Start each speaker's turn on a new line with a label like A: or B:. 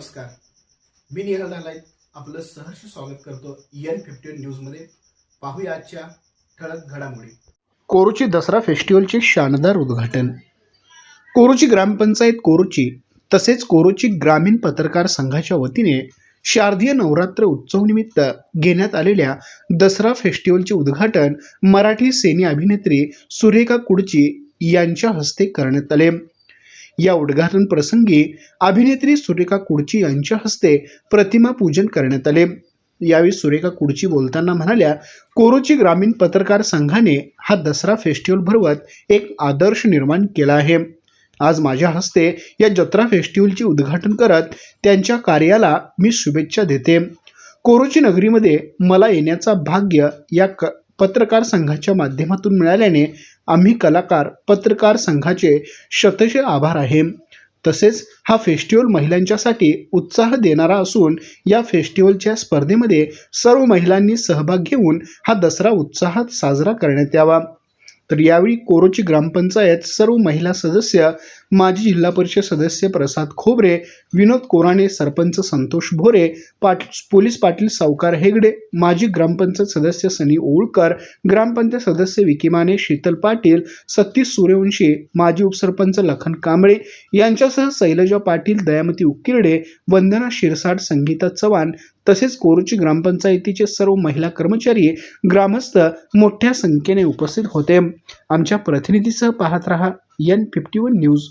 A: नमस्कार. मी निहाल नालायत आपलं सहर्ष स्वागत करतो एन फिफ्टी न्यूजमध्ये. पाहूया आजच्या ठळक घडामोडी. कोरूची दसरा फेस्टिवलचे शानदार उद्घाटन. कोरूची ग्रामपंचायत कोरूची तसेच कोरूची ग्रामीण पत्रकार संघाच्या वतीने शारदीय नवरात्र उत्सवनिमित्त घेण्यात आलेल्या दसरा फेस्टिवलचे उद्घाटन मराठी सेनी अभिनेत्री सुरेखा कुडची यांच्या हस्ते करण्यात आले. या उद्घाटन प्रसंगी अभिनेत्री सुरेखा कुडची यांच्या हस्ते प्रतिमा पूजन करण्यात आले. यावेळी सुरेखा कुडची बोलताना म्हणाल्या कोरोची ग्रामीण पत्रकार संघाने हा दसरा फेस्टिवल भरवत एक आदर्श निर्माण केला आहे. आज माझ्या हस्ते या जत्रा फेस्टिवलचे उद्घाटन करत त्यांच्या कार्याला मी शुभेच्छा देते. कोरोची नगरीमध्ये मला येण्याचा भाग्य या क पत्रकार संघाच्या माध्यमातून मिळाल्याने आम्ही कलाकार पत्रकार संघाचे शतश आभार आहे. तसेच हा फेस्टिवल महिलांच्यासाठी उत्साह देणारा असून या फेस्टिवलच्या स्पर्धेमध्ये सर्व महिलांनी सहभाग घेऊन हा दसरा उत्साहात साजरा करण्यात यावा. तर यावेळी कोरोची ग्रामपंचायत सर्व महिला सदस्य माजी जिल्हा परिषद सदस्य प्रसाद खोबरे विनोद कोराणे सरपंच संतोष भोरे पाट पोलीस पाटील सावकार हेगडे माजी ग्रामपंचायत सदस्य सनी ओळकर ग्रामपंचायत सदस्य विकिमाने शीतल पाटील सतीश सूर्यवंशी माजी उपसरपंच लखन कांबळे यांच्यासह शैलजा पाटील दयामती उकिरडे वंदना शिरसाट संगीता चव्हाण तसेच कोरुची ग्रामपंचायतीचे सर्व महिला कर्मचारी ग्रामस्थ मोठ्या संख्येने उपस्थित होते. आमच्या प्रतिनिधीसह पाहत रहा एन फिफ्टी वन न्यूज